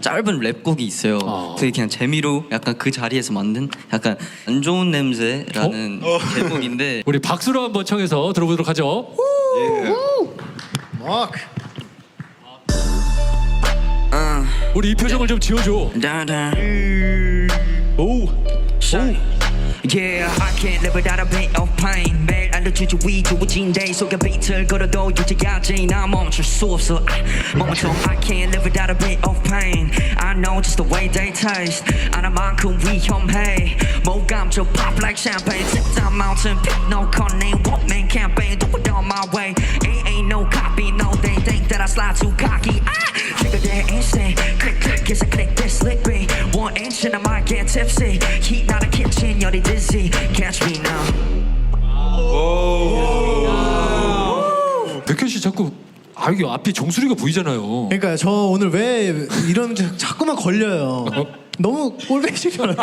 짧은 랩곡이 있어요. 아. 되게 그냥 재미로 약간 그 자리에서 만든 약간 안 좋은 냄새라는 제목인데 우리 박수로 한번 청해서 들어보도록 하죠. 마크. 우리 이 표정을 좀 지어줘. 다다 오. Yeah, I can't live without a bit of pain. 매일 알려주지 위주어진 day 속에 비트를 걸어도 유지하지 나 멈출 수 없어. 아, 멈춰. I can't live without a bit of pain. I know just the way they taste. 아나만큼 위험해. 모감져 pop like champagne. Tip down mountain, pick no corner. Walkman campaign, do it on my way. Ain't ain't no copy, no they think that I slide too cocky. Ah, trigger their instinct. Click click, yes I click this lippy. One inch and I might get tipsy. Heat not a kitchen, 열이 dizzy. Catch me now. 백현 씨 자꾸 아 이게 앞에 정수리가 보이잖아요. 그러니까 저 오늘 왜 이런 자- 자꾸만 걸려요. 너무 꼴보기 싫어요.